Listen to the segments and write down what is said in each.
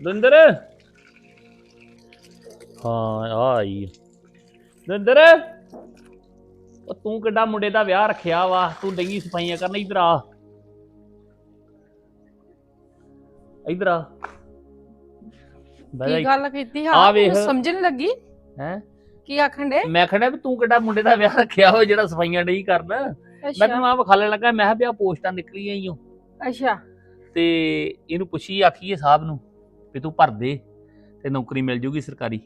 ਦੰਦਰ ਹਾਂ ਆ ਆਈ। ਦੰਦਰ ਉਹ ਤੂੰ ਕਿੱਡਾ ਮੁੰਡੇ ਦਾ ਵਿਆਹ ਰੱਖਿਆ ਵਾ? ਤੂੰ ਡੰਗੀ ਸਫਾਈਆਂ ਕਰਨ ਇਧਰ ਆ। ਇਧਰ ਆ। ਕੀ ਗੱਲ ਕੀਤੀ? ਆ ਹਾਂ ਵੇਖ। ਮੈਨੂੰ ਸਮਝ ਨਹੀਂ ਲੱਗੀ? ਹੈ? ਕੀ ਆਖਣ ਦੇ ਮੈਂ ਖੜਾ ਵੀ ਤੂੰ ਕਿੱਡਾ ਮੁੰਡੇ ਦਾ ਵਿਆਹ ਰੱਖਿਆ ਹੋ ਜਿਹੜਾ ਸਫਾਈਆਂ ਨਹੀਂ ਕਰਨਾ। ਮੈਂ ਤੈਨੂੰ ਆ ਵਿਖਾਲਣ ਲੱਗਾ ਮੈਂ ਕਿਹਾ ਵੀ ਆ ਪੋਸਟਾਂ ਨਿਕਲੀਆਂ ਈ ਓ। ਅੱਛਾ। ਤੇ ਇਹਨੂੰ ਪੁੱਛੀ ਆਖੀਏ ਸਾਹਿਬ ਨੂੰ। ਵੀ ਤੂੰ ਭਰ ਦੇ ਤੇ ਨੌਕਰੀ ਮਿਲ ਜੂਗੀ ਸਰਕਾਰੀ।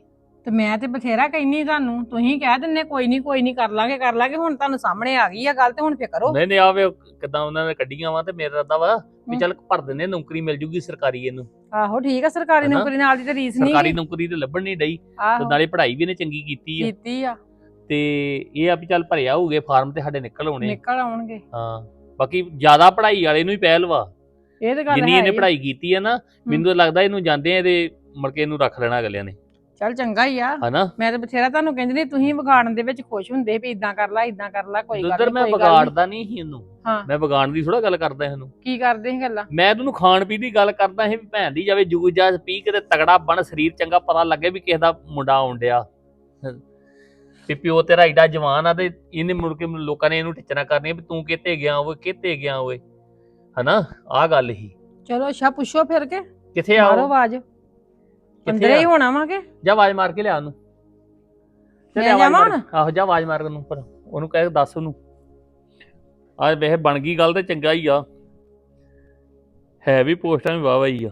ਤੇ ਮੈਂ ਤੇ ਬਥੇਰਾ ਕਹਿਨੀ ਤੁਹਾਨੂੰ ਤੁਸੀਂ ਕਹਿ ਦਿੰਨੇ ਕੋਈ ਨਹੀਂ ਕੋਈ ਨਹੀਂ ਕਰ ਲਾਂਗੇ ਕਰ ਲਾਂਗੇ ਹੁਣ ਤੁਹਾਨੂੰ ਸਾਹਮਣੇ ਆ ਗਈ ਆ ਗੱਲ ਤੇ ਹੁਣ ਫੇਰ ਕਰੋ ਨਹੀਂ ਨਹੀਂ ਆਵੇ ਕਿਦਾਂ ਉਹਨਾਂ ਨੇ ਕੱਢੀਆਂ ਵਾ ਤੇ ਮੇਰਾ ਰੱਦਾ ਵਾ ਵੀ। ਚੱਲ ਭਰ ਦਿੰਦੇ ਨੌਕਰੀ ਮਿਲ ਜੂਗੀ ਸਰਕਾਰੀ ਇਹਨੂੰ। ਆਹੋ ਠੀਕ ਆ ਸਰਕਾਰੀ? ਨੌਕਰੀ ਨਾਲ ਦੀ ਤੇ ਰੀਸ ਨਹੀਂ ਸਰਕਾਰੀ ਨੌਕਰੀ ਤੇ ਲੱਭਣ ਨਹੀਂ ਡਈ ਤੇ ਨਾਲੇ ਪੜ੍ਹਾਈ ਵੀ ਇਹਨੇ ਚੰਗੀ ਕੀਤੀ ਆ। ਕੀਤੀ ਆ। ਤੇ ਇਹ ਆ ਵੀ ਚੱਲ ਭਰਿਆ ਹੋਊਗੇ ਫਾਰਮ ਤੇ ਸਾਡੇ ਨਿਕਲ ਆਉਣੇ। ਨਿਕਲ ਆਉਣਗੇ। ਹਾਂ ਬਾਕੀ ਜ਼ਿਆਦਾ ਪੜ੍ਹਾਈ ਵਾਲੇ ਨੂੰ ਹੀ ਪਹਿਲ ਵਾ। ਇਹ ਤੇ ਗੱਲ ਜਿੰਨੀ ਹੈ ਇਹਨੇ ਹੀ। ਪੜ੍ਹਾਈ ਕੀਤੀ ਆ ਨਾ ਮੈਨੂੰ ਤਾਂ ਲੱਗਦਾ ਇਹਨੂੰ ਜਾਂਦੇ ਆ ਇਹਦੇ ਮੁੜ ਕੇ ਇਹਨੂੰ ਰੱਖ ਲੈਣਾ ਅਗਲਿਆਂ ਨੇ। ਚੱਲ ਚੰਗਾ ਹੀ ਆ। ਹਨਾ? ਮੈਂ ਤੇ ਬਥੇਰਾ ਤੁਹਾਨੂੰ ਕਹਿੰਦੀ ਨਹੀਂ ਤੁਸੀਂ ਵਿਗਾੜਨ ਦੇ ਵਿੱਚ ਖੁਸ਼ ਹੁੰਦੇ ਵੀ ਇਦਾਂ ਕਰ ਲੈ ਇਦਾਂ ਕਰ ਲੈ ਕੋਈ ਗੱਲ ਉਧਰ ਨੀ, ਮੈਂ ਕੋਈ ਗੱਲ ਨੀ। ਵਿਗਾੜਦਾ ਨਹੀਂ। ਸੀ ਇਹਨੂੰ। ਹਾਂ। ਮੈਂ ਵਿਗਾੜਨ ਦੀ ਥੋੜਾ ਗੱਲ ਕਰਦਾ ਇਹਨੂੰ। ਕੀ ਕਰਦੇ ਸੀ ਗੱਲਾਂ? ਮੈਂ ਤੈਨੂੰ ਖਾਣ ਪੀਣ ਦੀ ਗੱਲ ਕਰਦਾ ਸੀ ਵੀ ਭੈਣ ਦੀ ਜਾਵੇ ਜੂਜ ਜਾ ਪੀ ਕੇ ਤੇ ਤਗੜਾ ਬਣ ਸਰੀਰ ਚੰਗਾ ਪਤਾ ਲੱਗੇ ਵੀ ਕਿਸੇ ਦਾ ਮੁੰਡਾ ਆਉਣ ਡਿਆ। ਤੇ ਪਿਓ ਤੇਰਾ ਏਡਾ ਜਵਾਨ ਆ ਤੇ ਇਹਨੇ ਮੁੜ ਕੇ ਲੋਕਾਂ ਨੇ ਇਹਨੂੰ ਟਿਚਣਾ ਕਰਨੀ ਵੀ ਤੂੰ ਕਿੱਥੇ ਗਿਆ ਓਏ ਕਿੱਥੇ ਗਿਆ ਓਏ? ਹਨਾ? ਆਹ ਗੱਲ ਹੀ। ਚਲੋ ਅੱਛਾ ਪੁੱਛੋ ਫਿਰ ਕੇ। ਕਿੱਥੇ ਆ ਮਾਰੋ ਉਹ? ਆਵਾਜ਼। ਕਿੱਥੇ ਅੰਦਰ ਹੀ ਆ ਹੋਣਾ ਵਾ ਕਿ? ਜਾ ਆਵਾਜ਼ ਮਾਰ ਕੇ ਲਿਆ ਉਹਨੂੰ। ਚੱਲ ਮੈਂ ਆਵਾਜ਼ ਜਾਵਾਂ ਮਾਰ-? ਆਹੋ ਜਾ ਆਵਾਜ਼ ਮਾਰ ਉਹਨੂੰ ਪਰ ਉਹਨੂੰ ਕਹਿ ਦੱਸ ਉਹਨੂੰ। ਆ ਵੇਖ ਬਣ ਗਈ ਗੱਲ ਤੇ ਚੰਗਾ ਹੀ ਆ। ਹੈ ਵੀ ਪੋਸਟਾਂ ਵੀ ਵਾਵਾ ਹੀ ਆ।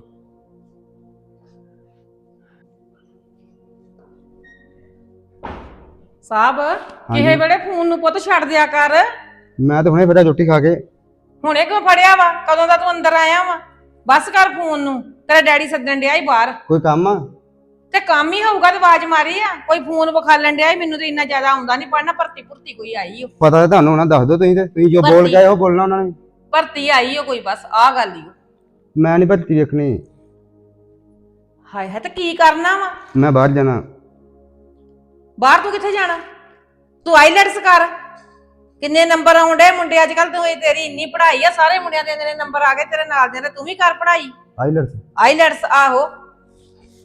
ਸਾਹਿਬ ਕਿਸੇ। ਵੇਲੇ ਫੋਨ ਨੂੰ ਪੁੱਤ ਛੱਡ ਦਿਆ ਕਰ। ਮੈਂ ਤਾਂ ਹੁਣੇ ਫਿਰ ਰੋਟੀ ਖਾ ਕੇ ਹੁਣੇ ਕਿਉਂ ਫੜਿਆ ਵਾ? ਕਦੋਂ ਦਾ ਤੂੰ ਅੰਦਰ ਆਇਆ ਵਾ? ਬਸ ਕਰ ਫੋਨ ਨੂੰ। ਤੇਰਾ ਡੈਡੀ ਸੱਦਣ ਡਿਆ ਈ ਬਾਹਰ। ਕੋਈ ਕੰਮ ਆ? ਤੇ ਕੰਮ ਹੀ ਹੋਊਗਾ ਤੇ ਆਵਾਜ਼ ਮਾਰੀ ਆ। ਕੋਈ ਫੋਨ ਵਿਖਾਲਣ ਡਿਆ ਮੈਨੂੰ ਤੇ ਇੰਨਾ ਜ਼ਿਆਦਾ ਆਉਂਦਾ ਨਹੀਂ ਪੜਨਾ ਭਰਤੀ ਭੁਰਤੀ ਕੋਈ ਆਈ ਓ। ਪਤਾ ਤਾਂ ਤੁਹਾਨੂੰ ਨਾ ਦੱਸ ਦਿਓ ਤੁਸੀਂ ਤੇ। ਤੁਸੀਂ ਜੋ ਬੋਲ ਆਏ ਉਹ ਬੋਲਣਾ ਉਹਨਾਂ ਨੇ। ਭਰਤੀ ਆਈ ਓ ਕੋਈ ਬਸ ਆਹ ਗੱਲ ਓ। ਮੈਂ ਨਹੀਂ ਭਰਤੀ ਦੇਖਣੀ। ਹਾਏ ਹੈ ਤੇ ਕੀ ਕਰਨਾ ਵਾ? ਮੈਂ ਬਾਹਰ ਜਾਣਾ। ਬਾਹਰ ਤੂੰ ਕਿੱਥੇ ਜਾਣਾ? ਤੂੰ ਆਈਲੈਟਸ ਕਰ। ਕਿੰਨੇ ਨੰਬਰ ਆਉਂਦੇ ਮੁੰਡੇ? ਅੱਜ ਕੱਲ ਤੂੰ ਇਹ ਤੇਰੀ ਇੰਨੀ ਪੜ੍ਹਾਈ ਆ ਸਾਰੇ ਮੁੰਡਿਆਂ ਦੇ ਇੰਨੇ ਨੰਬਰ ਆ ਗਏ ਤੇਰੇ ਨਾਲ ਦੇ ਨੇ ਤੂੰ ਵੀ ਕਰ ਪੜ੍ਹਾਈ। ਆਈਲਟਸ। ਆਈਲੈਟਸ ਆਹੋ।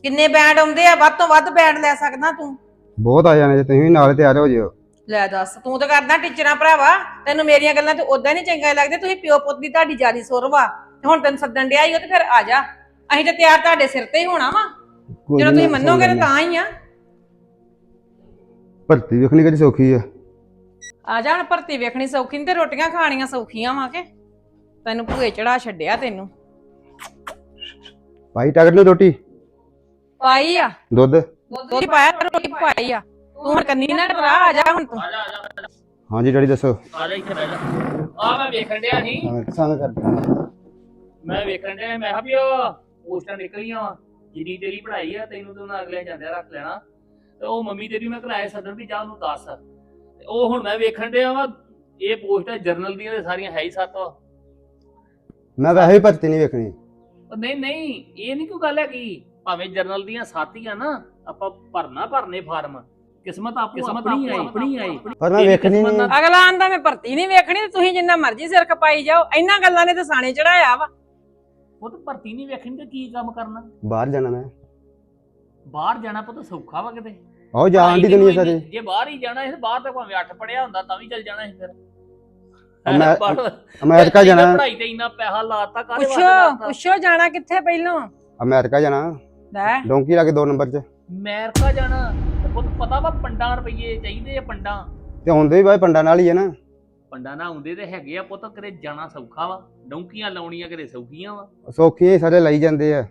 ਕਿੰਨੇ ਬੈਂਡ ਆਉਂਦੇ ਆ? ਵੱਧ ਤੋਂ ਵੱਧ ਬੈਂਡ ਲੈ ਸਕਦਾ ਤੂੰ। ਬਹੁਤ ਆ ਜਾਣੇ ਜੇ ਤੁਸੀਂ ਵੀ ਨਾਲ ਤਿਆਰ ਹੋ ਜਿਓ। ਲੈ ਦੱਸ ਤੂੰ ਤਾਂ ਕਰਦਾ ਟੀਚਰਾਂ ਭਰਾਵਾ। ਤੈਨੂੰ ਮੇਰੀਆਂ ਗੱਲਾਂ ਤੇ ਉਦਾਂ ਨਹੀਂ ਚੰਗਾ ਲੱਗਦੇ ਤੁਸੀਂ ਪਿਓ ਪੁੱਤ ਦੀ ਤੁਹਾਡੀ ਜਿਆਦੀ ਸੁਰ ਵਾ ਤੇ ਹੁਣ ਤੈਨੂੰ ਸੱਦਣ ਡਿਆ ਈ ਓ ਤੇ ਫਿਰ ਆ ਜਾ। ਅਸੀਂ ਤੇ ਤਿਆਰ ਤੁਹਾਡੇ ਸਿਰ ਤੇ ਹੀ ਹੋਣਾ ਵਾ। ਕੋਈ ਜਦੋਂ ਨੀ, ਤੁਸੀਂ ਮੰਨੋਗੇ ਤਾਂ ਤਾਂ ਹੀ ਆ। ਭਰਤੀ ਵੇਖਣੀ ਕਿਹੜੀ ਸੌਖੀ ਆ। ਆ ਜਾ ਹੁਣ ਭਰਤੀ ਵੇਖਣੀ ਸੌਖੀ ਨਹੀਂ ਤੇ ਰੋਟੀਆਂ ਖਾਣੀਆਂ ਸੌਖੀਆਂ ਵਾ ਕੇ? ਤੈਨੂੰ ਭੂਏ ਚੜਾ ਛੱਡਿਆ ਤੈਨੂੰ। ਭਾਈ ਟਾਕਟ ਨੂੰ ਰੋਟੀ। ਪਾਈ ਆ। ਦੁੱਧ। ਦੁੱਧ ਪਾਇਆ ਰੋਟੀ ਪਾਈ ਆ। ਤੂੰ ਹੁਣ ਕੰਨੀ ਨਾ ਡਰਾ ਆ ਜਾ ਹੁਣ ਤੂੰ। ਆ ਜਾ ਆ ਜਾ ਹਾਂਜੀ ਡੈਡੀ ਦੱਸੋ। ਆ ਜਾ ਇੱਥੇ ਬਹਿ ਜਾ। ਆ ਮੈਂ ਵੇਖਣ ਡਿਆ ਸੀ। ਹਾਂ ਕਰ ਮੈਂ ਵੇਖਣ ਡਿਆ ਮੈਂ ਕਿਹਾ ਵੀ ਉਹ ਪੋਸਟਾਂ ਨਿਕਲੀਆਂ ਵਾਂ। ਜਿੰਨੀ ਤੇਰੀ ਪੜ੍ਹਾਈ ਆ ਤੈਨੂੰ ਤਾਂ ਉਹਨਾਂ ਅਗਲੇ ਜਾਂਦੇ ਰੱਖ ਲੈਣਾ। ਤੇ ਉਹ ਮੰਮੀ ਤੇਰੀ ਮੈਂ ਘਲਾਏ ਸੱਦਣ ਵੀ ਜਾ ਉਹਨੂੰ ਦੱਸ। ਤੇ ਉਹ ਹੁਣ ਮੈਂ ਵੇਖਣ ਡਿਆ ਵਾ ਇਹ ਪੋਸਟਾਂ ਜਰਨਲ ਦੀਆਂ ਤੇ ਸਾਰੀਆਂ ਹੈ ਹੀ ਸੱਤ ਵਾ ਮੈਂ ਵੈਸੇ ਵੀ ਭਰਤੀ ਨਹੀਂ ਵੇਖਣੀ। ਉਹ ਨਹੀਂ ਨਹੀਂ ਇਹ ਨਹੀਂ ਕੋਈ ਗੱਲ ਹੈਗੀ। ਭਾਵੇਂ ਜਰਨਲ ਦੀਆਂ ਸੱਤ ਹੀ ਆ ਨਾ ਆਪਾਂ ਭਰਨਾ ਭਰਨੇ ਫਾਰਮ। ਕਿਸਮਤ ਆਪੋ ਆਪਣੀ ਆਈ। ਆਪਣੀ ਆਈ। ਪਰ ਮੈਂ ਵੇਖਣੀ ਨਹੀਂ। ਅਗਲਾ ਆਂਦਾ ਮੈਂ ਭਰਤੀ ਨਹੀਂ ਵੇਖਣੀ ਤੇ ਤੁਸੀਂ ਜਿੰਨਾ ਮਰਜ਼ੀ ਸਿਰ ਖਪਾਈ ਜਾਓ। ਇਹਨਾਂ ਗੱਲਾਂ ਨੇ ਤਾਂ ਸਾਣੇ ਚੜਾਇਆ ਵਾ। ਉਹ ਤਾਂ ਭਰਤੀ ਨਹੀਂ ਵੇਖਣੀ ਤੇ ਕੀ ਕੰਮ ਕਰਨਾ? ਬਾਹਰ ਜਾਣਾ ਮੈਂ। ਬਾਹਰ ਜਾਣਾ ਪੁੱਤ ਸੌਖਾ ਵਾ ਕਿਤੇ। ਆਓ ਜਾਣ ਦੀ ਦੁਨੀਆ ਸਾਰੇ? ਜੇ ਬਾਹਰ ਹੀ ਜਾਣਾ ਸੀ ਬਾਹਰ ਤਾਂ ਭਾਵੇਂ 8 ਪੜਿਆ ਹੁੰਦਾ ਤਾਂ ਵੀ ਚੱਲ ਜਾਣਾ ਸੀ ਫਿਰ। ਅਮੈ- ਅਮਰੀਕਾ ਜਾਣਾ। ਪੜ੍ਹਾਈ ਤੇ ਇੰਨਾ ਪੈਸਾ ਲਾਤਾ ਕਾਹਦੇ ਵਾਸਤੇ ਪੁੱਛੋ ਲਾਤਾ? ਪੁੱਛੋ ਜਾਣਾ ਕਿੱਥੇ ਪਹਿਲੋਂ? ਅਮਰੀਕਾ ਜਾਣਾ। ਲੈ। ਡੋਂਕੀ ਲਾ ਕੇ ਦੋ ਨੰਬਰ 'ਚ। ਅਮਰੀਕਾ ਜਾਣਾ ਤੇ ਪੁੱਤ ਪਤਾ ਵਾ ਪੰਡਾਂ ਰੁਪਈਏ ਚਾਹੀਦੇ ਆ ਪੰਡਾਂ? ਤੇ ਹੁੰਦੇ ਵੀ ਬਾਈ ਪੰਡਾਂ ਨਾਲ ਹੀ ਆ ਨਾ। ਪੰਡਾਂ ਨਾ ਹੁੰਦੇ ਤੇ ਹੈਗੇ ਆ ਪੁੱਤ ਕਰੇ ਜਾਣਾ ਸੌਖਾ ਵਾ। ਡੌਂਕੀਆਂ ਲਾਉਣੀਆਂ ਕਰੇ ਸੌਖੀਆਂ ਵਾ। ਸੌਖੀਆਂ ਹੀ ਸਾਰੇ ਲਈ ਜਾਂਦੇ ਆ।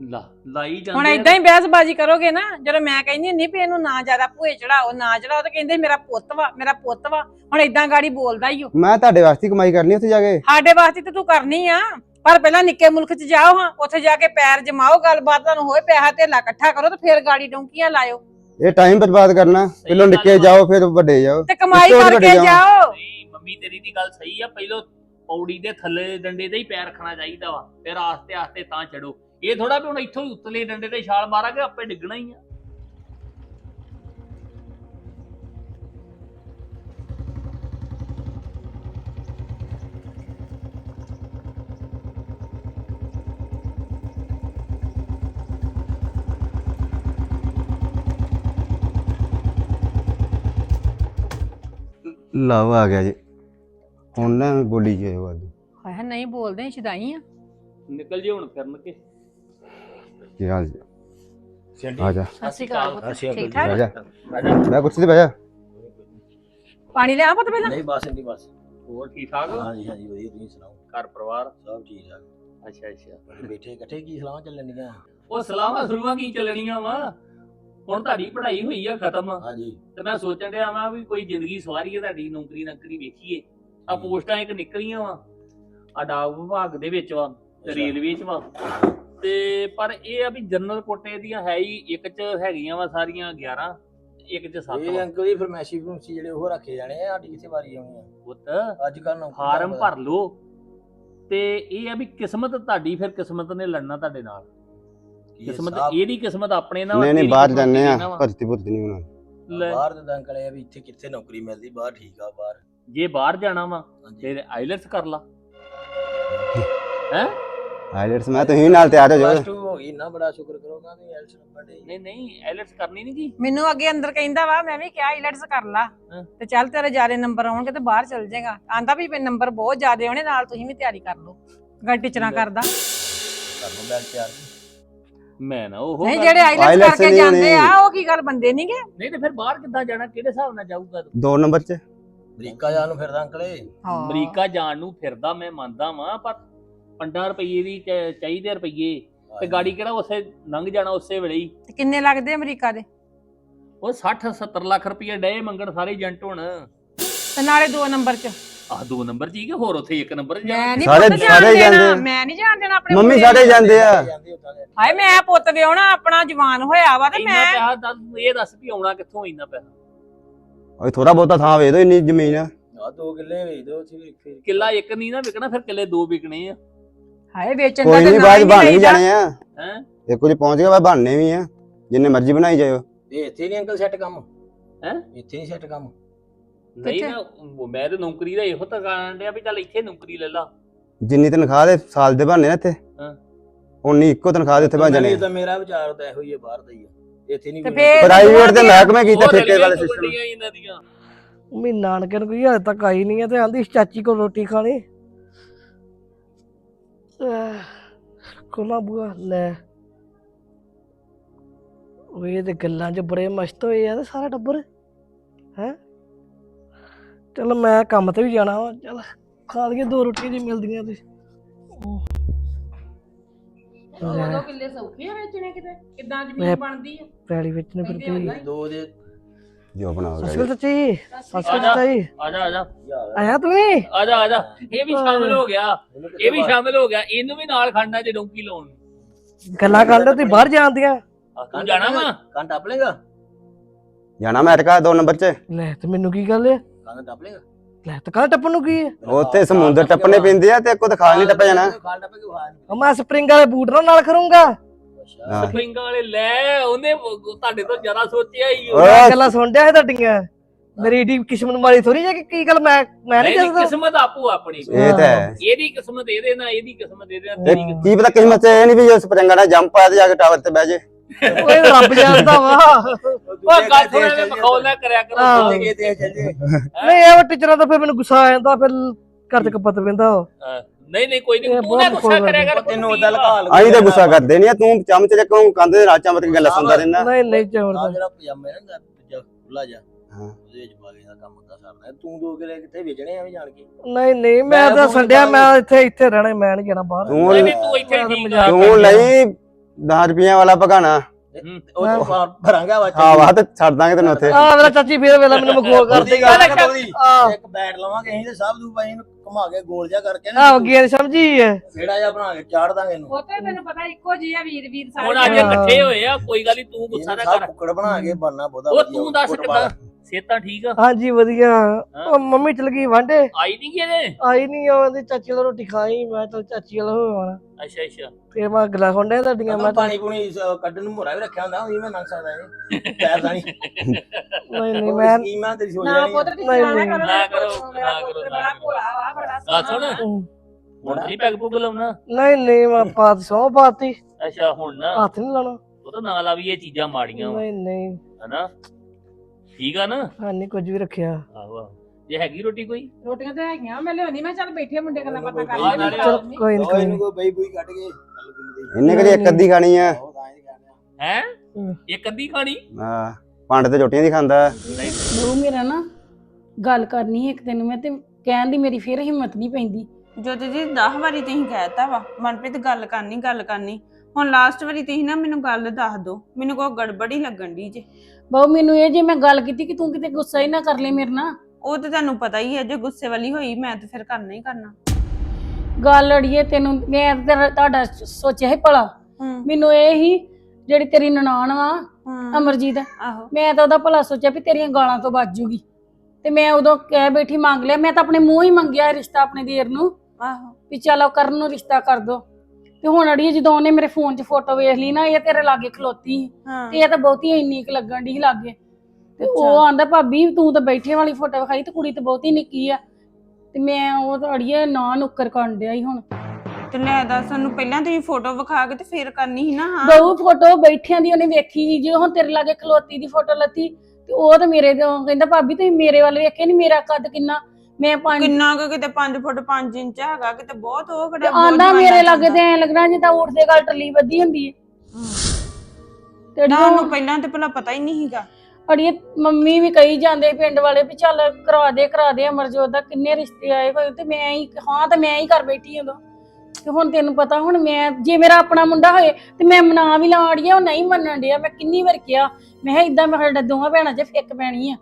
ਲਾ। ਲਾਈ ਜਾਂਦੇ ਹੁਣ। ਇਦਾਂ ਹੀ ਬਹਿਸਬਾਜ਼ੀ ਕਰੋਗੇ ਨਾ ਜਦੋਂ ਮੈਂ ਕਹਿੰਦੀ ਨਹੀਂ ਵੀ ਇਹਨੂੰ ਨਾ ਜ਼ਿਆਦਾ ਭੂਏ ਚੜਾਓ ਨਾ ਚੜਾਓ ਤਾਂ ਕਹਿੰਦੇ ਮੇਰਾ ਪੁੱਤ ਵਾ ਮੇਰਾ ਪੁੱਤ ਵਾ। ਹੁਣ ਇਦਾਂ ਗਾੜੀ ਬੋਲਦਾ ਹੀ ਓ। ਮੈਂ ਤੁਹਾਡੇ ਵਾਸਤੇ ਕਮਾਈ ਕਰਨੀ ਉੱਥੇ ਜਾ ਕੇ। ਸਾਡੇ ਵਾਸਤੇ ਤੇ ਤੂੰ ਕਰਨੀ ਆ ਪਰ ਪਹਿਲਾਂ ਨਿੱਕੇ ਮੁਲਕ 'ਚ ਜਾਓ ਹਾਂ ਉੱਥੇ ਜਾ ਕੇ ਪੈਰ ਜਮਾਓ ਗੱਲਬਾਤ ਤੁਹਾਨੂੰ ਹੋਏ ਪੈਸਾ ਧੇਲਾ ਇਕੱਠਾ ਕਰੋ ਤੇ ਫਿਰ ਗਾੜੀ ਡੌਂਕੀਆਂ ਲਾਇਓ। ਇਹ ਟਾਈਮ ਬਰਬਾਦ ਕਰਨਾ ਪਹਿਲਾਂ ਨਿੱਕੇ। ਜਾਓ ਫਿਰ ਵੱਡੇ ਜਾਓ। ਤੇ ਕਮਾਈ ਕਰਕੇ? ਜਾਓ। ਨਹੀਂ ਮੰਮੀ ਤੇਰੀ ਦੀ ਗੱਲ ਸਹੀ ਆ ਪਹਿਲਾਂ ਪੌੜੀ ਦੇ ਥੱਲੇ ਡੰਡੇ ਤੇ ਹੀ ਪੈਰ ਰੱਖਣਾ ਚਾਹੀਦਾ ਵਾ ਫਿਰ ਆਸਤੇ ਆਸਤੇ ਤਾਂ ਚੜੋ। ਇਹ ਥੋੜਾ ਵੀ ਹੁਣ ਇੱਥੋਂ ਹੀ ਉਤਲੇ ਡੰਡੇ ਤੇ ਛਾਲ ਮਾਰਾ ਕੇ ਆਪੇ ਡਿੱਗਣਾ ਹੀ ਆ। ਲਵ ਆ ਗਿਆ ਜੀ। ਹੁਣ ਨਾ ਬੋਲੀ ਜਾਏ ਵਾਦੂ ਹਾਏ ਨਹੀਂ ਬੋਲਦੇ ਸ਼ਦਾਈ ਆ। ਨਿਕਲ ਜੇ ਹੁਣ ਫਿਰਨ ਕੇ। ਕੀ ਹਾਲ ਜੀ? ਆ ਜਾ। ਸਤਿ ਸ਼੍ਰੀ ਅਕਾਲ ਠੀਕ ਠਾਕ? ਜਾ। ਮੈਂ ਕੁਰਸੀ ਤੇ ਬਹਿ ਜਾ। ਪਾਣੀ ਲਿਆ ਪੁੱਤ ਪਹਿਲਾਂ? ਨਹੀਂ ਬਸ ਇੰਨੀ ਬਸ। ਹੋਰ ਠੀਕ ਠਾਕ? ਹਾਂਜੀ ਹਾਂਜੀ ਵਧੀਆ ਤੁਸੀਂ ਸੁਣਾਓ? ਘਰ ਪਰਿਵਾਰ ਸਭ ਠੀਕ ਠਾਕ? ਅੱਛਾ ਅੱਛਾ। ਬੈਠੇ ਇਕੱਠੇ ਕੀ ਸਲਾਹਾਂ ਚੱਲਣ ਡੀਆਂ? ਉਹ ਸਲਾਮਾਂ ਸਲੂਆਂ ਕੀ ਚੱਲਣੀਆਂ ਵਾ? ਹੁਣ ਤੁਹਾਡੀ ਪੜ੍ਹਾਈ ਹੋਈ ਆ ਖਤਮ। ਹਾਂਜੀ। ਤੇ ਮੈਂ ਸੋਚਣ ਡਿਆ ਵਾਂ ਵੀ ਕੋਈ ਜ਼ਿੰਦਗੀ ਸਵਾਰੀਏ ਤੁਹਾਡੀ ਨੌਕਰੀ ਨੌਕਰੀ ਵੇਖੀਏ। ਆ ਪੋਸਟਾਂ ਇੱਕ ਨਿਕਲੀਆਂ ਵਾ। ਆ ਡਾਕ ਵਿਭਾਗ ਦੇ ਵਿੱਚ ਵਾ ਰੇਲਵੇ ਚ ਵਾ। ਤੇ ਪਰ ਇਹ ਆ ਵੀ ਜਨਰਲ ਕੋਟੇ ਦੀਆਂ ਹੈ ਹੀ ਇੱਕ ਚ ਹੈਗੀਆਂ ਵਾ ਸਾਰੀਆਂ 11 ਇੱਕ ਚ 7 ਇਹ ਵਾ। ਅੰਕਲ ਜੀ ਫਰਮੈਸ਼ੀ ਫਰਮੈਸ਼ੀ ਜਿਹੜੇ ਉਹ ਰੱਖੇ ਜਾਣੇ ਆ ਸਾਡੀ ਕਿੱਥੇ ਵਾਰੀ ਆਉਣੀ ਆ? ਪੁੱਤ ਅੱਜ ਕੱਲ ਨੌਕਰੀ ਫਾਰਮ ਦਾ ਭਰ ਲਓ। ਤੇ ਇਹ ਆ ਵੀ ਕਿਸਮਤ ਤੁਹਾਡੀ ਫਿਰ ਕਿਸਮਤ ਨੇ ਲੜਨਾ ਤੁਹਾਡੇ ਨਾਲ। ਕੀ ਕਿਸਮਤ ਹਿਸਾਬ- ਇਹਦੀ ਕਿਸਮਤ ਆਪਣੇ ਨਾਲ ਨਹੀਂ ਨਹੀਂ ਬਾਹਰ ਕਿਸਮਤ ਜਾਂਦੇ ਆ। ਭਰਤੀ ਭੁਰਤੀ ਨਹੀਂ ਹੋਣਾ। ਲੈ, ਬਾਹਰ ਦੇ ਤਾਂ ਅੰਕਲ ਇਹ ਆ ਵੀ ਇੱਥੇ ਕਿੱਥੇ ਨੌਕਰੀ ਮਿਲਦੀ ਬਾਹਰ ਠੀਕ ਆ ਬਾਹਰ। ਜੇ ਬਾਹਰ ਜਾਣਾ ਵਾ ਹਾਂਜੀ। ਤੇ ਆਈਲੈਟਸ ਕਰ ਲਾ। ਹੈ? ਆਈਲੈਟਸ ਮੈਂ ਤੁਸੀਂ ਵੀ ਨਾਲ ਤਿਆਰ ਹੋ ਜਾਓ। 2 ਹੋ ਗਈ ਨਾ ਬੜਾ ਸ਼ੁਕਰ ਕਰੋਗਾ ਤੇ ਐਲਸ ਨੰਬਰ ਦੇ ਨਹੀਂ ਨਹੀਂ ਆਈਲੈਟਸ ਕਰਨੀ ਨਹੀਂ ਜੀ। ਮੈਨੂੰ ਅੱਗੇ ਅੰਦਰ ਕਹਿੰਦਾ ਵਾ ਮੈਂ ਵੀ ਕਿਹਾ ਆਈਲੈਟਸ ਕਰ ਲਾ। ਹਾਂ। ਤੇ ਚੱਲ ਤੇਰੇ ਜਾਰੇ ਨੰਬਰ ਆਉਣਗੇ ਤੇ ਬਾਹਰ ਚੱਲ ਜਾਏਗਾ। ਆਂਦਾ ਵੀ ਨੰਬਰ ਬਹੁਤ ਜ਼ਿਆਦੇ ਆਉਣੇ ਨਾਲ ਤੁਸੀਂ ਵੀ ਤਿਆਰੀ ਕਰ ਲਓ। ਗਾ ਟੀਚਰਾਂ ਕਰਦਾ। ਕਰ ਲਓ ਬੈਲ ਤਿਆਰ। ਮੈਂ ਨਾ ਉਹ ਨਹੀਂ ਗੱਲ- ਜਿਹੜੇ ਆਈਲੈਟਸ IELTS ਕਰਕੇ ਨਹੀਂ ਜਾਂਦੇ ਆ। ਉਹ ਕੀ ਗੱਲ ਬੰਦੇ ਨਹੀਂਗੇ ਨਹੀਂ ਤੇ ਫਿਰ ਬਾਹਰ ਕਿੱਦਾਂ ਜਾਣਾ ਕਿਹੜੇ ਹਿਸਾਬ ਨਾਲ ਜਾਊਗਾ ਤੂੰ? ਦੋ ਨੰਬਰ 'ਚ। ਅਮਰੀਕਾ ਜਾਣ ਨੂੰ ਫਿਰਦਾ ਅੰਕਲ ਅਮਰੀਕਾ ਜਾਣ ਨੂੰ ਫਿਰਦਾ ਮੈਂ ਮੰਨਦਾ ਵਾਂ ਪਰ 15 ਰੁਪਏ ਦੀ ਚ- ਚਾਹੀਦੇ ਰੁਪਏ ਤੇ ਗਾੜੀ ਕਿਹੜਾ ਉਸੇ ਲੰਘ ਜਾਣਾ ਉਸੇ ਵੇਲੇ ਹੀ। ਤੇ ਕਿੰਨੇ ਲੱਗਦੇ ਅਮਰੀਕਾ ਦੇ? ਉਹ 60 70 ਲੱਖ ਰੁਪਏ ਡੇ ਮੰਗਣ ਸਾਰੇ ਏਜੰਟ ਹੁਣ। ਤੇ ਨਾਲੇ ਦੋ ਨੰਬਰ ਚ। ਆਹ ਦੋ ਨੰਬਰ ਚ ਹੀ ਕਿ ਹੋਰ ਉੱਥੇ ਇੱਕ ਨੰਬਰ ਮੈਂ ਨਹੀਂ ਸਾਰੇ- ਪੁੱਤ ਜਾਣ ਸਾਰੇ ਦੇਣਾ ਜਾਂਦੇ। ਮੈਂ ਨਹੀਂ ਜਾਣ ਦੇਣਾ ਆਪਣੇ ਮੰਮੀ ਮੁੰਡੇ ਸਾਰੇ ਨੂੰ। ਜਾਂਦੇ ਆ। ਦੇ ਹਾਏ ਮੈਂ ਪੁੱਤ ਵਿਆਹਣਾ ਆਪਣਾ ਜਵਾਨ ਹੋਇਆ ਵਾ ਤੇ ਇੰਨਾ ਮੈਂ ਪੈਸਾ ਦੱਸ ਇਹ ਦੱਸ ਵੀ ਆਉਣਾ ਕਿੱਥੋਂ ਇੰਨਾ ਪੈਸਾ? ਓਏ ਥੋੜਾ ਬਹੁਤਾ ਥਾਂ ਵੇਚ ਦੋ ਇੰਨੀ ਜ਼ਮੀਨ ਆ। ਆ ਦੋ ਕਿੱਲੇ ਵੇਚ ਉੱਥੇ ਫਿਰ ਕਿੱਲਾ ਇੱਕ ਨਹੀਂ ਨਾ ਵਿਕਣਾ ਫਿਰ ਕਿੱਲੇ ਦੋ ਵਿਕਣੇ ਆ। ਹਾਏ ਵੇਚਣ ਦਾ ਕੋਈ ਤੇ ਨਹੀਂ ਨਾਂ ਬਾਅਦ ਹੀ ਬਣ ਵੀ ਲਈਦਾ। ਜਾਣੇ ਆ। ਹੈ? ਇੱਕ ਵਾਰੀ ਪਹੁੰਚ ਗਿਆ ਬਾਅਦ ਬਣਨੇ ਵੀ ਆ। ਜਿੰਨੇ ਮਰਜ਼ੀ ਬਣਾਈ ਜਾਇਓ। ਇਹ ਇੱਥੇ ਨਹੀਂ ਅੰਕਲ ਸੈੱਟ ਕੰਮ? ਹੈਂ? ਇੱਥੇ ਨਹੀਂ ਸੈੱਟ ਕੰਮ? ਨਹੀਂ ਕਿੱਥੇ? ਨਾ ਉਹ ਮੈਂ ਤੇ ਨੌਕਰੀ ਦਾ ਇਹੋ ਤਾਂ ਕਰਨ ਡਿਆ ਵੀ ਚੱਲ ਇੱਥੇ ਨੌਕਰੀ ਲੈ ਲਾ। ਜਿੰਨੀ ਤਨਖਾਹ ਦੇ ਸਾਲ ਦੇ ਬਣਨੇ ਨਾ ਇੱਥੇ। ਹਾਂ। ਉਨੀ ਇੱਕੋ ਤਨਖਾਹ ਦੇ ਉੱਥੇ ਬਣ ਜਾਣੇ। ਤਾਂ ਮੇਰਾ ਵਿਚਾਰ ਤਾਂ ਇਹੋ ਹੀ ਹੈ ਬਾਹਰ ਦਾ ਹੀ ਆ। ਇੱਥੇ ਨਹੀਂ ਤੇ ਕੋਈ ਫੇਰ- ਪ੍ਰਾਈਵੇਟ ਦੇ ਮਹਿਕਮੇ ਕੀਤਾ ਉਹ ਠੇਕੇ ਵਾਲੇ ਸਿਸਟਮ ਵੱਡੀਆਂ ਹੀ ਇਹਨਾਂ ਦੀਆਂ ਮੰਮੀ ਨਾਨਕੇ ਨੂੰ ਕੋਈ ਹਜੇ ਤੱਕ ਆਈ ਨਹੀਂ ਹੈ ਤੇ ਆਂਦੀ ਚਾਚੀ ਕੋਲ ਰੋਟੀ ਖਾਣੀ। ਕੋਲਾ ਬੁਆ ਲੈ। ਉਹ ਇਹ ਤੇ ਗੱਲਾਂ 'ਚ ਬੜੇ ਮਸਤ ਹੋਏ ਆ ਤੇ ਸਾਰਾ ਟੱਬਰ ਹੈ? ਚਲ ਮੈਂ ਕੰਮ ਤੇ ਵੀ ਜਾਣਾ ਵਾ ਚਲ ਖਾ ਲਈਏ ਦੋ ਰੋਟੀਆਂ ਜੀ ਮਿਲਦੀਆਂ ਤੇ। ਲੈ, ਦੋ ਕਿੱਲੇ ਸੌਖੇ ਆ ਵੇਚਣੇ ਕਿਤੇ? ਕਿੱਦਾਂ ਮੈਂ- ਜ਼ਮੀਨ ਬਣਦੀ ਆ? ਪੈਲੀ ਵਿੱਚ ਨੇ ਦੋ ਦੇ ਜੋ ਬਣਾਓਗੇ ਸਸਲ ਚਾਚੀ ਸਸਲ ਆ ਜਾ। ਚਾਚੀ। ਆ ਜਾ ਆ ਜਾ। ਆਇਆ ਤੂੰ ਵੀ? ਆ ਜਾ ਆ ਜਾ। ਇਹ ਵੀ ਸ਼ਾਮਿਲ ਹੋ ਗਿਆ। ਇਹ ਵੀ ਸ਼ਾਮਿਲ ਹੋ ਗਿਆ। ਇਹਨੂੰ ਵੀ ਨਾਲ ਖੜਨਾ ਜੇ ਡੌਂਕੀ ਲਾਉਣ। ਗੱਲਾਂ ਕਰਦੇ ਤੁਸੀਂ ਬਾਹਰ ਜਾਂਦੀਆਂ ਤੂੰ ਜਾਣਾ ਵਾ? ਕੰਨ ਟੱਪ ਲੇਗਾ? ਜਾਣਾ ਅਮਰੀਕਾ ਦੋ ਨੰਬਰ 'ਚ। ਲੈ ਤੇ ਮੈਨੂੰ ਕੀ ਗੱਲ ਹੈ ਕੰਨ ਟੱਪ ਲੇਗਾ? ਲੈ ਤੇ ਕਾਹ ਟੱਪਣ ਨੂੰ ਕੀ ਹੈ ਉੱਥੇ ਸਮੁੰਦਰ ਟੱਪਣੇ ਪੈਂਦੇ ਆ ਤੇ ਇੱਕੋ ਤਾਂ ਖਾਲ ਨਹੀਂ ਟੱਪਿਆ ਜਾਣਾ। ਕੰਨ ਟੱਪ ਕੇ ਖਾ ਉਹ ਮੈਂ ਸਪਰਿੰਗ ਵਾਲੇ ਬੂਟ ਨਾਲ ਹਾਂ। ਸਪਰਿੰਗ ਵਾਲੇ ਲੈ ਉਹਨੇ ਤੁਹਾਡੇ ਤੋਂ ਜ਼ਿਆਦਾ ਸੋਚਿਆ ਹੀ ਉਹ। ਗੱਲਾਂ ਸੁਣ ਡਿਆ ਤੁਹਾਡੀਆਂ। ਮੇਰੀ ਏਡੀ ਕਿਸਮਤ ਮਾਰੀ ਥੋੜੀ ਜੇ ਕਿ ਕੀ ਗੱਲ ਮੈਂ ਮੈਂ ਨਹੀਂ ਦੱਸਦਾ ਕਿਸਮਤ ਆਪੋ ਆਪਣੀ। ਇਹ ਤਾਂ ਹੈ। ਇਹਦੀ ਕਿਸਮਤ ਇਹਦੇ ਨਾਲ ਇਹਦੀ ਕਿਸਮਤ ਇਹਦੇ ਨਾਲ ਇਹ ਤੇਰੀ ਕਿਸਮਤ ਕੀ ਪਤਾ ਕਿਸਮਤ 'ਚ ਇਹ ਨਹੀਂ ਵੀ ਜੋ ਸਪਰਿੰਗ ਨਾਲ ਜੰਪ ਆਇਆ ਤੇ ਜਾ ਕੇ ਟਾਵਰ ਤੇ ਬਹਿ ਜੇ। ਓਏ ਰੱਬ ਜਾਣਦਾ ਵਾ। ਉਹ ਗੱਲ ਥੋੜਾ ਜਿਹਾ ਮਖੌਲ ਨਾ ਕਰਿਆ ਕਰੋ। ਕੇ ਤੇ ਚੱਲ ਜੇ ਨਹੀਂ ਇਹ ਟੀਚਰਾਂ ਦਾ ਫਿਰ ਮੈਨੂੰ ਗੁੱਸਾ ਆ ਜਾਂਦਾ ਫਿਰ ਘਰ ਤੇ ਕੱਪਤ ਪੈਂਦਾ ਹਾਂ, ਨਹੀਂ ਨਹੀਂ ਕੋਈ ਨਹੀਂ। ਤੂੰ ਨਾ ਗੁੱਸਾ ਕਰਿਆ ਕਰ। ਤੈਨੂੰ ਉਹਦਾ ਲਗਾ ਅਸੀਂ ਤਾਂ ਗੁੱਸਾ ਕਰਦੇ ਨਹੀਂ ਆ ਤੂੰ ਚਮਚ ਦੇ ਕਿਉਂ ਕੰਧ ਦੇ ਨਾਲ ਚਮਚ ਕੇ ਗੱਲਾਂ ਸੁਣਦਾ ਰਹਿਣਾ ਨਹੀਂ ਨਹੀਂ ਚਵੜਦਾ ਜਿਹੜਾ ਪਜਾਮਾ ਹੈ ਨਾ ਦੂਜਾ ਖੁੱਲਾ ਜਾ ਹਾਂ। ਉਹਦੇ ਵਿੱਚ ਪਾ ਕੇ ਦਾ ਕੰਮ ਹੁੰਦਾ ਸਰਦਾ ਤੂੰ ਦੋ ਕਿਲੇ ਕਿੱਥੇ ਵੇਚਣੇ ਐਵੇਂ ਜਾਣ ਕੇ? ਨਹੀਂ ਨਹੀਂ ਮੈਂ ਮੈਂ ਤਾਂ ਫੋਨ ਸੰਡਿਆ ਕਰ ਮੈਂ ਇੱਥੇ ਇੱਥੇ ਰਹਿਣਾ ਮੈਂ ਨਹੀਂ ਜਾਣਾ ਬਾਹਰ। ਤੂੰ ਨਹੀਂ ਨਹੀਂ ਤੂੰ ਇੱਥੇ ਮੈਂ ਤਾਂ ਠੀਕ ਮਜ਼ਾਕ ਆ ਤੂੰ ਲਈ 10 ਰੁਪਈਆਂ ਵਾਲਾ ਭਗਾਣਾ ਹੂੰ। ਉਹ ਤੋਂ ਫਾਰ ਭਰਾਂਗਾ ਵਾ ਹਾਂ ਵਾਹ ਤੇ ਛੱਡ ਦਾਂਗੇ ਤੈਨੂੰ ਉੱਥੇ। ਆ ਮੇਰਾ ਚਾਚੀ ਫੇਰ ਵੇਲਾ ਮੈਨੂੰ ਮਖੌਲ ਕਰਦੀ। ਗੱਲ ਇੱਕ ਬੈਟ ਲਵਾਂਗੇ ਅਸੀਂ ਤੇ ਸਭ ਨੂੰ ਬਾਈ ਨੂੰ ਘੁਮਾ ਕੇ ਗੋਲ ਜਿਹਾ ਕਰਕੇ ਨਾ ਆ ਗੇਰ ਸਮਝੀ ਹੈ ਫੇੜਾ ਜਿਹਾ ਬਣਾ ਕੇ ਚਾੜ ਦਾਂਗੇ ਇਹਨੂੰ। ਉੱਥੇ ਤੈਨੂੰ ਪਤਾ ਇੱਕੋ ਜਿਹੇ ਆ ਵੀਰ ਵੀਰ ਹੁਣ ਸਾਰੇ ਅੱਜ ਇਕੱਠੇ ਹੋਏ ਆ ਕੋਈ ਗੱਲ ਨਹੀਂ ਤੂੰ ਗੁੱਸਾ ਨਾ ਕਰ। ਕੁੱਕੜ ਬਣਾ ਕੇ ਬਣਨਾ ਬਹੁਤਾ ਉਹ ਤੂੰ ਦੱਸ। ਕਿੱਦਾਂ? ਸਿਹਤਾਂ ਠੀਕ ਆ? ਹਾਂਜੀ ਵਧੀਆ। ਉਹ ਮੰਮੀ ਚਲ ਗਈ ਵਾਂਡੇ ਆਈ ਨਹੀਂ ਕਿਹਦੇ ਆਈ ਨਹੀਂ ਉਹਦੀ ਚਾਚੀ ਵਾਲਾ ਰੋਟੀ ਖਾਈ ਮੈਂ ਤਾਂ ਚਾਚੀ ਵਾਲਾ ਹੋਵਾਂ ਅੱਛਾ ਅੱਛਾ। ਫਿਰ ਮੈਂ ਗਲਾ ਖੋਂਡਿਆ ਤੁਹਾਡੀਆਂ ਮੈਂ ਮੈਂ ਪਾਣੀ ਪੂਣੀ ਸ- ਕੱਢਣ ਨੂੰ ਮੋਰਾ ਵੀ ਰੱਖਿਆ ਹੁੰਦਾ ਉਹ ਵੀ ਮੈਂ ਨੰਗ ਸਕਦਾ ਇਹ ਪੈਰ ਦਾ ਨਹੀਂ। ਨਹੀਂ ਨਹੀਂ ਮੈਂ ਸਕੀਮਾਂ ਤੇਰੀ ਸੋਚ ਨਾ ਲੈਣੀ ਪੁੱਤ ਦੀ ਨਹੀਂ, ਨਾ। ਕਰੋ ਨਾ ਕਰੋ, ਨਾ ਕਰੋ, ਨਾ ਸੁਣ। ਹੁਣ ਨਹੀਂ ਪੈਗ ਪੁਗ ਲਾਉਣਾ। ਨਹੀਂ ਨਹੀਂ ਮੈਂ ਪਾਤ ਸੌ ਪਾਤੀ। ਅੱਛਾ ਹੁਣ ਨਾ। ਹੱਥ ਨਹੀਂ ਲਾਣਾ ਉਹ ਤਾਂ ਨਾਲ ਆ ਵੀ ਇਹ ਚੀਜ਼ਾਂ ਮਾੜੀਆਂ ਨਹੀਂ ਨਹੀਂ। ਹਨਾ? ਠੀਕ ਆ ਨਾ? ਹਾਂ ਨਹੀਂ ਕੁਝ ਵੀ ਰੱਖਿਆ। ਆਹੋ ਆਹੋ। ਜੇ ਹੈਗੀ ਰੋਟੀ ਕੋਈ? ਰੋਟੀਆਂ ਤੇ ਹੈਗੀਆਂ ਮੈਂ ਲਿਆਉਣੀ ਮੈਂ ਚੱਲ ਬੈਠੇ ਮੁੰਡੇ ਗੱਲਾਂ ਬਾਤਾਂ ਕਰ ਚਲ ਕੋਈ ਨਹੀਂ ਉਹ ਕੋਈ ਨੀ। ਕੋਈ ਬਈ ਬੂਈ ਕੱਢ ਕੇ ਇਹਨੇ ਕਦੀ ਇੱਕ ਅੱਧੀ ਖਾਣੀ ਆ? ਉਹ ਤਾਂ ਇਹ ਕਹਿੰਦਾ ਹੈ। ਹਮ। ਇੱਕ ਅੱਧੀ ਖਾਣੀ? ਹਾਂ ਪੰਡ ਤੇ ਰੋਟੀਆਂ ਦੀ ਖਾਂਦਾ। ਨਹੀਂ। ਬਹੂ ਮੇਰਾ ਨਾ ਗੱਲ ਕਰਨੀ ਇੱਕ ਤੈਨੂੰ ਮੈਂ ਤੇ ਕਹਿਣ ਦੀ ਮੇਰੀ ਫੇਰ ਹਿੰਮਤ ਨਹੀਂ ਪੈਂਦੀ। ਜੋਤ ਜੀ 10 ਵਾਰੀ ਤੁਸੀਂ ਕਹਿਤਾ ਵਾ। ਮਨਪ੍ਰੀਤ ਗੱਲ ਕਰਨੀ ਗੱਲ ਕਰਨੀ। ਹੁਣ ਲਾਸਟ ਵਾਰੀ ਤੁਸੀਂ ਨਾ ਮੈਨੂੰ ਗੱਲ ਦੱਸ ਦਿਓ। ਮੈਨੂੰ ਕੋਈ ਗੜਬੜ ਹੀ ਲੱਗਣ ਦੀ ਜੇ। ਬਹੂ ਮੈਨੂੰ ਇਹ ਜੇ ਮੈਂ ਗੱਲ ਕੀਤੀ ਕਿ ਤੂੰ ਕਿਤੇ ਗੁੱਸਾ ਹੀ ਨਾ ਕਰ ਲੈ ਮੇਰੇ ਨਾਲ। ਉਹ ਤੇ ਤੁਹਾਨੂੰ ਪਤਾ ਹੀ ਹੈ ਜੇ ਗੁੱਸੇ ਵਾਲੀ ਹੋਈ ਮੈਂ ਤੇ ਫਿਰ ਕਰਨਾ ਹੀ ਕਰਨਾ। ਗੱਲ ਅੜੀਏ ਤੈਨੂੰ ਮੈਂ ਤੇਰਾ ਤੁਹਾਡਾ ਸੋਚਿਆ ਸੀ ਭਲਾ। ਹੂੰ। ਮੈਨੂੰ ਇਹ ਹੀ ਜਿਹੜੀ ਤੇਰੀ ਨਨਾਣ ਵਾ ਹੂੰ। ਅਮਰਜੀਤ। ਆਹੋ। ਮੈਂ ਤਾਂ ਉਹਦਾ ਭਲਾ ਸੋਚਿਆ ਵੀ ਤੇਰੀਆਂ ਗਾਲਾਂ ਤੋਂ ਬਚ ਜੂਗੀ। ਤੇ ਮੈਂ ਉਦੋਂ ਕਹਿ ਬੈਠੀ ਮੰਗ ਲਿਆ। ਮੈਂ ਤਾਂ ਆਪਣੇ ਮੂੰਹ ਹੀ ਮੰਗਿਆ ਇਹ ਰਿਸ਼ਤਾ ਆਪਣੇ ਦੇਰ ਨੂੰ। ਆਹੋ। ਵੀ ਚਲੋ ਕਰਨ ਨੂੰ ਰਿਸ਼ਤਾ ਕਰ ਦੋ। ਤੇ ਹੁਣ ਅੜੀਏ ਜਦੋਂ ਉਹਨੇ ਮੇਰੇ ਫੋਨ 'ਚ ਫੋਟੋ ਵੇਖ ਲਈ ਨਾ ਇਹ ਤੇਰੇ ਲਾਗੇ ਖਲੋਤੀ ਸੀ। ਹਾਂ। ਤੇ ਇਹ ਤਾਂ ਬਹੁਤੀ ਇੰਨੀ ਕੁ ਲੱਗਣ ਦੀ ਲਾਗੇ। ਤੇ ਉਹ। ਆਂਦਾ ਭਾਬੀ ਤੂੰ ਤਾਂ ਬੈਠੇ ਵਾਲੀ ਫੋਟੋ ਵਿਖਾਈ ਤੇ ਕੁੜੀ ਤਾਂ ਬਹੁਤੀ ਨਿੱਕੀ ਆ। ਤੇ ਮੈਂ ਉਹ ਤਾਂ ਅੜੀਏ ਨਾ ਨੁੱਕਰ ਕਰਨ ਡਿਆ ਹੀ ਹੁਣ। ਤੇ ਲੈ ਦੱਸ ਸਾਨੂੰ ਪਹਿਲਾਂ ਤੁਸੀਂ ਫੋਟੋ ਵਿਖਾ ਕੇ ਤੇ ਫਿਰ ਕਰਨੀ ਸੀ ਨਾ ਹਾਂ। ਬਹੁ ਫੋਟੋ ਬੈਠਿਆਂ ਦੀ ਉਹਨੇ ਵੇਖੀ ਸੀ ਜਦੋਂ ਹੁਣ ਤੇਰੇ ਲਾਗੇ ਖਲੋਤੀ ਦੀ ਫੋਟੋ ਲੱਤੀ ਤੇ ਉਹ ਤਾਂ ਮੇਰੇ ਤੋਂ ਕਹਿੰਦਾ ਭਾਬੀ ਤੁਸੀਂ ਮੇਰੇ ਵੱਲ ਵੇਖਿਆ ਨਹੀਂ ਮੇਰਾ ਕੱਦ ਕਿੰਨਾ ਮੈਂ ਪੰਜ ਕਿੰਨਾ ਕੁ ਕਿਤੇ 5 ਫੁੱਟ 5 ਇੰਚ ਹੈਗਾ ਕਿਤੇ ਬਹੁਤ ਉਹ ਕਿਹੜਾ ਆਂਦਾ ਮੇਰੇ ਲਾਗੇ। ਤੇ ਐ ਲੱਗਣਾ ਜਿੱਦਾਂ ਊਠ ਦੇ ਗੱਲ ਟੱਲੀ ਵੱਧੀ ਹੁੰਦੀ ਹੈ ਤੇ ਨਾ ਉਹਨੂੰ ਪਹਿਲਾਂ ਤੇ ਭਲਾ ਪਤਾ ਹੀ ਨਹੀਂ ਸੀਗਾ। ਅੜੀਏ ਮੰਮੀ ਵੀ ਕਹੀ ਜਾਂਦੇ ਪਿੰਡ ਵਾਲੇ ਵੀ ਚੱਲ ਕਰਾ ਦੇ ਕਰਾ ਦੇ ਅਮਰਜੋਤ ਦਾ ਕਿੰਨੇ ਰਿਸ਼ਤੇ ਆਏ ਕੋਈ ਤੇ ਮੈਂ ਹੀ ਹਾਂ ਤੇ ਮੈਂ ਹੀ ਕਰ ਬੈਠੀ ਉਦੋਂ। ਤੇ ਹੁਣ ਤੈਨੂੰ ਪਤਾ ਹੁਣ ਮੈਂ ਜੇ ਮੇਰਾ ਆਪਣਾ ਮੁੰਡਾ ਹੋਏ ਤੇ ਮੈਂ ਮਨਾ ਵੀ ਲਾ ਅੜੀਏ ਉਹ ਨਹੀਂ ਮੰਨਣ ਡਿਆ ਮੈਂ ਕਿੰਨੀ ਵਾਰ ਕਿਹਾ ਮੈਂ ਇਦਾਂ ਮੈਂ ਸਾਡੇ ਦੋਵਾਂ ਭੈਣਾਂ 'ਚ ਫਿੱਕ ਪੈਣੀ ਆ।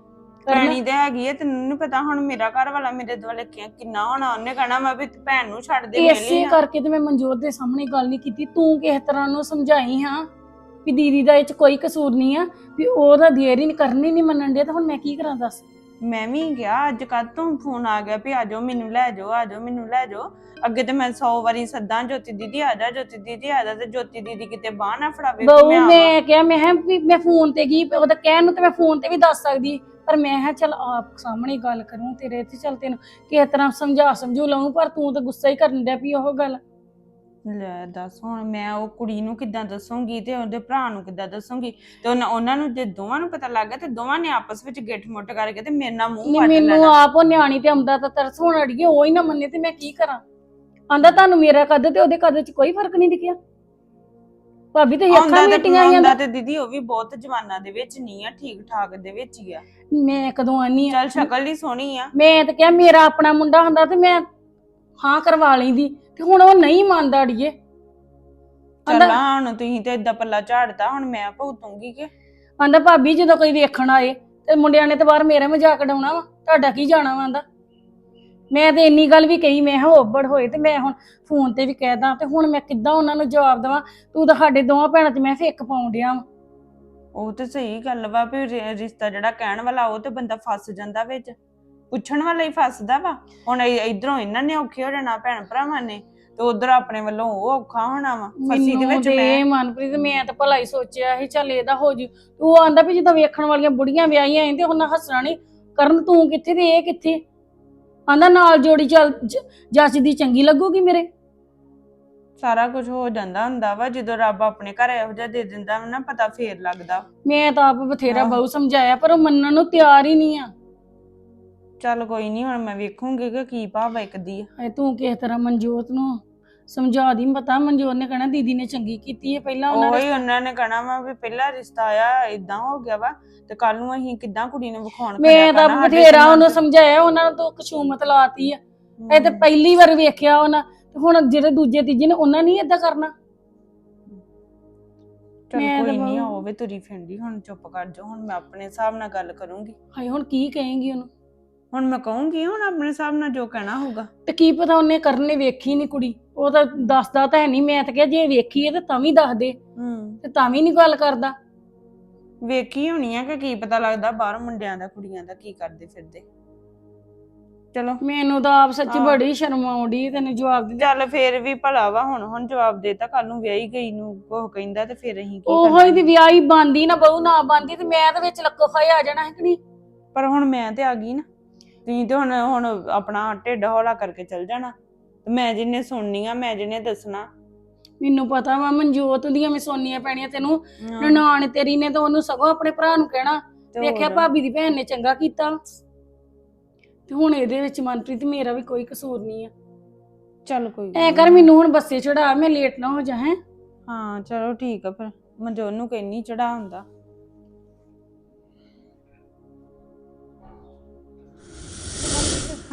ਪੈਣੀ ਤੇ ਹੈਗੀ ਹੈ ਤੈਨੂੰ ਨੀ ਪਤਾ ਹੁਣ ਮੇਰਾ ਘਰ ਵਾਲਾ ਮੇਰੇ ਦੁਆਲੇ ਕਿ- ਕਿੰਨਾ ਹੋਣਾ ਉਹਨੇ ਕਹਿਣਾ ਮੈਂ ਵੀ ਭੈਣ ਨੂੰ ਛੱਡ ਦੇ ਇਸੇ ਮੇਲੀ ਕਰਕੇ ਤੇ ਮੈਂ ਮਨਜੋਤ ਦੇ ਸਾਹਮਣੇ ਗੱਲ ਨਹੀਂ ਕੀਤੀ ਤੂੰ ਕਿਸ ਤਰ੍ਹਾਂ ਨੂੰ ਸਮਝਾਈ ਹਾਂ ਵੀ ਦੀਦੀ ਦਾ ਇਹ 'ਚ ਕੋਈ ਕਸੂਰ ਨਹੀਂ ਆ ਵੀ ਉਹਦਾ ਦੇਰ ਹੀ ਨਹੀਂ ਕਰਨੀ ਨਹੀਂ ਮੰਨਣ ਡਿਆ ਤਾਂ ਹੁਣ ਮੈਂ ਕੀ ਕਰਾਂ ਦੱਸ? ਮੈਂ ਵੀ ਗਿਆ ਅੱਜ ਕੱਲ ਤੋਂ ਫੋਨ ਆ ਗਿਆ ਵੀ ਆ ਜਾਓ ਮੈਨੂੰ ਲੈ ਜਾਓ ਆ ਜਾਓ ਮੈਨੂੰ ਲੈ ਜਾਓ। ਅੱਗੇ ਤੇ ਮੈਂ 100 ਵਾਰੀ ਸੱਦਾਂ ਜੋਤੀ ਦੀਦੀ ਆ ਜਾ ਜੋਤੀ ਦੀਦੀ ਆ ਜਾ ਤੇ ਜੋਤੀ ਦੀਦੀ ਕਿਤੇ ਬਾਹ ਨਾ ਫੜਾਵੇ ਬਹੁ ਮੈਂ ਕਿਹਾ ਮੈਂ ਕਿਹਾ ਵੀ ਮੈਂ ਫੋਨ ਤੇ ਕੀ ਉਹਦਾ ਕਹਿਣ ਨੂੰ ਤੇ ਮੈਂ ਫੋਨ ਤੇ ਵੀ ਦੱਸ ਸਕਦੀ ਪਰ ਮੈਂ ਕਿਹਾ ਚੱਲ ਆਪ ਸਾਹਮਣੇ ਗੱਲ ਕਰੂੰ ਤੇਰੇ ਤੇ ਚੱਲ ਤੈਨੂੰ ਕਿਸ ਤਰ੍ਹਾਂ ਸਮਝਾ ਸਮਝੂ ਲਵਾਂ ਪਰ ਤੂੰ ਤਾਂ ਗੁੱਸਾ ਹੀ ਕਰਨ ਡਿਆ ਵੀ ਉਹ ਗੱਲ। ਲੈ ਦੱਸ ਹੁਣ ਮੈਂ ਉਹ ਕੁੜੀ ਨੂੰ ਕਿੱਦਾਂ ਦੱਸੂਗੀ ਤੇ ਉਹਦੇ ਭਰਾ ਨੂੰ ਕਿੱਦਾਂ ਦੱਸੂਗੀ? ਤੇ ਉਹਨਾਂ- ਉਹਨਾਂ ਨੂੰ ਜੇ ਦੋਵਾਂ ਨੂੰ ਪਤਾ ਲੱਗ ਗਿਆ ਤੇ ਦੋਵਾਂ ਨੇ ਆਪਸ ਵਿੱਚ ਗਿੱਠ ਮੁੱਠ ਕਰਕੇ ਤੇ ਮੇਰੇ ਨਾਲ ਮੂੰਹ ਨਹੀਂ ਵੱਟ ਮੈਨੂੰ ਲੈਣਾ। ਆਪ ਉਹ ਨਿਆਣੀ ਤੇ ਆਉਂਦਾ ਤਾਂ ਤਰਸ ਹੋਣ ਅੜੀਏ ਉਹ ਹੀ ਨਾ ਮੰਨੇ ਤੇ ਮੈਂ ਕੀ ਕਰਾਂ? ਆਂਦਾ ਤੁਹਾਨੂੰ ਮੇਰਾ ਕੱਦ ਤੇ ਉਹਦੇ ਕੱਦ 'ਚ ਕੋਈ ਫ਼ਰਕ ਨਹੀਂ ਦਿਖਿਆ? ਭਾਬੀ ਤੇ ਅੱਖਾਂ ਤੇ ਮੀਟੀਆਂ ਆਉਂਦਾ ਤੇ ਦੀਦੀ ਉਹ ਵੀ ਬਹੁਤ ਜਵਾਨਾਂ ਦੇ ਵਿੱਚ ਨਹੀਂ ਆ ਠੀਕ ਠਾਕ ਦੇ ਵਿੱਚ ਹੀ ਆ। ਮੈਂ ਕਦੋਂ ਆਨੀ ਆ? ਚੱਲ ਸ਼ਕਲ ਹੀ ਸੋਹਣੀ ਆ। ਮੈਂ ਤਾਂ ਕਿਹਾ ਮੇਰਾ ਆਪਣਾ ਮੁੰਡਾ ਹੁੰਦਾ ਤੇ ਮੈਂ ਹਾਂ ਕਰਵਾ ਲੈਂਦੀ। ਤੇ ਹੁਣ ਉਹ ਨਹੀਂ ਮੰਨਦਾ ਅੜੀਏ। ਚੱਲ ਆਂਦਾ ਹੁਣ ਤੁਸੀਂ ਤੇ ਏਦਾਂ ਪੱਲਾ ਝਾੜਦਾ ਹੁਣ ਮੈਂ ਭੁਗਤੂੰਗੀ ਕਿ? ਆਂਦਾ ਭਾਬੀ ਜਦੋਂ ਕੋਈ ਵੇਖਣ ਆਏ ਤੇ ਮੁੰਡਿਆਂ ਨੇ ਤਾਂ ਬਾਹਰ ਮੇਰੇ ਮਜ਼ਾਕ ਡਾਉਣਾ ਵਾ ਤੁਹਾਡਾ ਕੀ ਜਾਣਾ ਵਾ? ਆਂਦਾ। ਮੈਂ ਤੇ ਇੰਨੀ ਗੱਲ ਵੀ ਕਹੀ ਮੈਂ ਹੋਬੜ ਹੋਏ ਤੇ ਮੈਂ ਹੁਣ ਫੋਨ ਤੇ ਵੀ ਕਹਿਦਾ ਤੇ ਹੁਣ ਮੈਂ ਕਿੱਦਾਂ ਉਹਨਾਂ ਨੂੰ ਜਵਾਬ ਦੇਵਾਂ? ਤੂੰ ਤਾਂ ਸਾਡੇ ਦੋਵਾਂ ਭੈਣਾਂ 'ਚ ਮੈਂ ਫੇਕ ਪਾਉਣ ਡਿਆ ਵਾਂ। ਉਹ ਤੇ ਸਹੀ ਗੱਲ ਵਾ ਵੀ ਰਿ- ਰਿਸ਼ਤਾ ਜਿਹੜਾ ਕਹਿਣ ਵਾਲਾ ਉਹ ਤੇ ਬੰਦਾ ਫਸ ਜਾਂਦਾ ਵਿੱਚ। ਪੁੱਛਣ ਵਾਲਾ ਹੀ ਫਸਦਾ ਵਾ। ਹੁਣ ਇਧਰੋਂ ਇਹਨਾਂ ਨੇ ਔਖੇ ਹੋ ਜਾਣਾ ਭੈਣ ਭਰਾਵਾਂ ਨੇ ਤੇ ਉਧਰ ਆਪਣੇ ਵੱਲੋਂ ਉਹ ਔਖਾ ਹੋਣਾ ਵਾ। ਫਸੀ ਦੇ ਵਿੱਚ ਤੇ ਮੈਂ ਮਨਪ੍ਰੀਤ ਮੈਂ ਤਾਂ ਭਲਾ ਹੀ ਸੋਚਿਆ ਸੀ ਚੱਲ ਇਹਦਾ ਹੋ ਜੂ। ਉਹ ਆਂਦਾ ਵੀ ਜਦੋਂ ਵੇਖਣ ਵਾਲੀਆਂ ਬੁੜੀਆਂ ਵਿਆਹੀਆਂ ਤੇ ਉਹਨਾਂ ਹੱਸਣਾ ਨਹੀਂ ਕਰਨ ਤੂੰ ਕਿੱਥੇ ਤੇ ਇਹ ਕਿੱਥੇ? ਆਂਦਾ ਨਾਲ ਜੋੜੀ ਚੱਲ ਜ- ਜੱਚਦੀ ਚੰਗੀ ਲੱਗੂਗੀ ਮੇਰੇ। ਸਾਰਾ ਕੁਝ ਹੋ ਜਾਂਦਾ ਹੁੰਦਾ ਵਾ ਜਦੋਂ ਰੱਬ ਆਪਣੇ ਘਰ ਇਹੋ ਜਿਹਾ ਦੇ ਦਿੰਦਾ ਨਾ ਪਤਾ ਫੇਰ ਲੱਗਦਾ। ਮੈਂ ਤਾਂ ਆਪ ਬਥੇਰਾ। ਬਹੁ ਸਮਝਾਇਆ ਪਰ ਉਹ ਮੰਨਣ ਨੂੰ ਤਿਆਰ ਹੀ ਨਹੀਂ ਆ। ਚੱਲ ਕੋਈ ਨਹੀਂ ਹੁਣ ਮੈਂ ਵੇਖੂੰਗੀ ਕਿ ਕੀ ਭਾਵ ਵਿਕਦੀ ਆ। ਹਾਏ ਤੂੰ ਕਿਸ ਤਰ੍ਹਾਂ ਮਨਜੋਤ ਨੂੰ ਸਮਝਾ ਦੀ? ਪਤਾ ਮਨਜੋਤ ਨੇ ਕਹਿਣਾ ਦੀਦੀ ਨੇ ਚੰਗੀ ਕੀਤੀ ਹੈ ਪਹਿਲਾਂ ਉਹਨਾਂ ਉਹੀ ਨੇ ਉਹਨਾਂ ਨੇ ਕਹਣਾ ਵਾ ਵੀ ਪਹਿਲਾ ਰਿਸ਼ਤਾ ਆਇਆ ਇਦਾਂ ਹੋ ਗਿਆ ਵਾ ਤੇ ਕੱਲ ਨੂੰ ਅਸੀਂ ਕਿੱਦਾਂ ਕੁੜੀ ਨੂੰ ਵਿਖਾਉਣ ਮੈਂ ਤਾਂ ਕਰਨਾ, ਸਾਡੇ ਬਥੇਰਾ ਉਹਨੂੰ। ਸਮਝਾਇਆ ਉਹਨਾਂ ਨੂੰ ਤਾਂ ਕਸ਼ੂਮਤ ਲਾਤੀ ਆ। ਇਹ ਤੇ ਪਹਿਲੀ ਵਾਰ ਵੇਖਿਆ ਉਹਨਾਂ ਤੇ ਹੁਣ ਜਿਹੜੇ ਦੂਜੇ ਤੀਜੇ ਨੇ ਉਹਨਾਂ ਨਹੀਂ ਏਦਾਂ ਕਰਨਾ। ਚੱਲ ਮੈਂ ਤਾਂ ਕੋਈ ਨਹੀਂ ਬਹੁਤ- ਹੋਵੇ ਤੁਰੀ ਫਿਰਦੀ ਹੁਣ ਚੁੱਪ ਕਰ ਜਾ ਹੁਣ ਮੈਂ ਆਪਣੇ ਹਿਸਾਬ ਨਾਲ ਗੱਲ ਕਰੂੰਗੀ। ਹਾਏ ਹੁਣ ਕੀ ਕਹੇਂਗੀ ਉਹਨੂੰ? ਹੁਣ ਮੈਂ ਕਹੂੰਗੀ ਹੁਣ ਆਪਣੇ ਹਿਸਾਬ ਨਾਲ ਜੋ ਕਹਿਣਾ ਹੋਊਗਾ। ਤੇ ਕੀ ਪਤਾ ਉਹਨੇ ਕਰਨੇ ਵੇਖੀ ਨਹੀਂ ਕੁੜੀ। ਉਹ ਤਾਂ ਦੱਸਦਾ ਤਾਂ ਹੈ ਨਹੀਂ ਮੈਂ ਤਾਂ ਕਿਹਾ ਜੇ ਵੇਖੀ ਹੈ ਤਾਂ ਤਾਂ ਵੀ ਦੱਸ ਦੇ। ਹੂੰ। ਤੇ ਤਾਂ ਵੀ ਨਹੀਂ ਗੱਲ ਕਰਦਾ। ਵੇਖੀ ਹੋਣੀ ਆ ਕਿ ਕੀ ਪਤਾ ਲੱਗਦਾ ਬਾਹਰ ਮੁੰਡਿਆਂ ਦਾ ਕੁੜੀਆਂ ਦਾ ਕੀ ਕਰਦੇ ਫਿਰਦੇ। ਚਲੋ। ਮੈਨੂੰ ਤਾਂ ਆਪ ਸੱਚੀ। ਬੜੀ ਸ਼ਰਮ ਆਉਂਦੀ ਤੈਨੂੰ ਜਵਾਬ ਦੇ। ਚੱਲ ਫੇਰ ਵੀ ਭਲਾ ਵਾ ਹੁਣ ਹੁਣ ਜਵਾਬ ਦੇਤਾ ਕੱਲ ਨੂੰ ਵਿਆਹੀ ਗਈ ਨੂੰ ਕੋਹ ਕਹਿੰਦਾ ਤੇ ਫੇਰ ਅਸੀਂ ਕੀ ਉਹੋ ਕਰਨਾ ਹੀ ਦੀ ਵਿਆਹੀ ਬੰਦੀ ਨਾ ਬਹੂ ਨਾ ਬੰਦੀ ਤੇ ਮੈਂ ਤਾਂ ਵਿੱਚ ਲੱਕੋ ਖਾਈ ਆ ਜਾਣਾ ਹੈ ਕਿ ਨਹੀਂ? ਪਰ ਹੁਣ ਮੈਂ ਤੇ ਆ ਗਈ ਨਾ। ਤੁਸੀਂ ਤੇ ਹੁਣ ਹੁਣ ਆਪਣਾ ਢਿੱਡ ਹੌਲਾ ਕਰਕੇ ਚੱਲ ਜਾਣਾ। ਤੇ ਮੈਂ ਜਿਹਨੇ ਸੁਣਨੀ ਆ ਮੈਂ ਜਿਹਨੇ ਦੱਸਣਾ। ਮੈਨੂੰ ਪਤਾ ਵਾ ਮਨਜੋਤ ਦੀਆਂ ਮੈਂ ਸੋਨੀਆਂ ਪੈਣੀਆਂ ਤੈਨੂੰ। ਨਨਾਣ ਤੇਰੀ ਨੇ ਤਾਂ ਉਹਨੂੰ ਸਗੋਂ ਆਪਣੇ ਭਰਾ ਨੂੰ ਕਹਿਣਾ। ਤੇ ਵੇਖਿਆ ਹੋਰ। ਭਾਬੀ ਦੀ ਭੈਣ ਨੇ ਚੰਗਾ ਕੀਤਾ। ਤੇ ਹੁਣ ਇਹਦੇ ਵਿੱਚ ਮਨਪ੍ਰੀਤ ਮੇਰਾ ਵੀ ਕੋਈ ਕਸੂਰ ਨਹੀਂ ਆ। ਚੱਲ ਕੋਈ ਗੱਲ ਐ ਕਰ ਮੈਨੂੰ ਹੁਣ ਬੱਸੇ ਚੜਾ ਮੈਂ ਲੇਟ ਨਾ ਹੋ ਜਾ ਹੈ। ਹਾਂ ਚਲੋ ਠੀਕ ਆ ਫਿਰ। ਮਨਜੋਤ ਨੂੰ ਕਹਿੰਨੀ ਚੜਾ ਹੁੰਦਾ।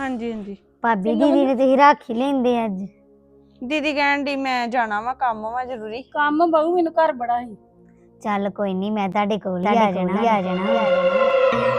ਹਾਂਜੀ ਹਾਂਜੀ। ਭਾਬੀ ਦੀਦੀ ਨੇ ਤੇ ਰੱਖ ਹੀ ਲੈਂਦੇ ਅੱਜ। ਦੀਦੀ ਕਹਿਣ ਦੀ ਮੈਂ ਜਾਣਾ ਵਾ ਕੰਮ ਵਾ ਜ਼ਰੂਰੀ। ਕੰਮ ਬਹੁ ਮੈਨੂੰ ਘਰ ਬੜਾ ਸੀ। ਚੱਲ ਕੋਈ ਨਹੀਂ ਮੈਂ ਤੁਹਾਡੇ ਕੋਲ ਹੀ ਆ ਜਾਣਾ। ਆ ਜਾਣਾ।